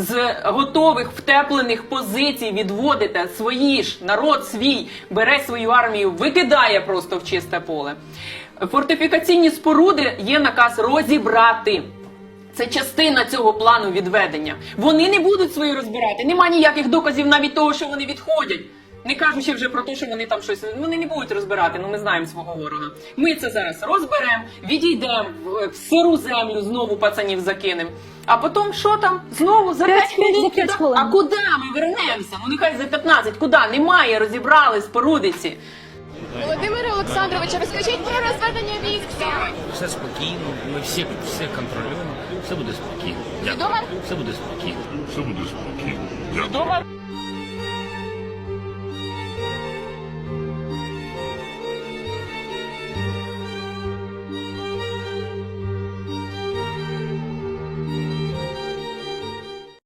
з готових втеплених позицій відводите свої ж народ свій бере свою армію, викидає просто в чисте поле. Фортифікаційні споруди є наказ розібрати. Це частина цього плану відведення. Вони не будуть свої розбирати. Нема ніяких доказів навіть того, що вони відходять. Не кажучи вже про те, що вони там щось. Вони не будуть розбирати, ну ми знаємо свого ворога. Ми це зараз розберемо, відійдемо в, в сиру землю, знову пацанів закинемо. А потім що там? Знову за 5 хвилин, за. А куди ми вернемося? Ну нехай за 15. Куди? Немає, розібрали спорудиці. Володимире Олександровичу, розкажіть про розведення військ. Все спокійно, ми всі все контролюємо, все буде спокійно. Дякую. Все буде спокійно. Все буде спокійно. Дякую.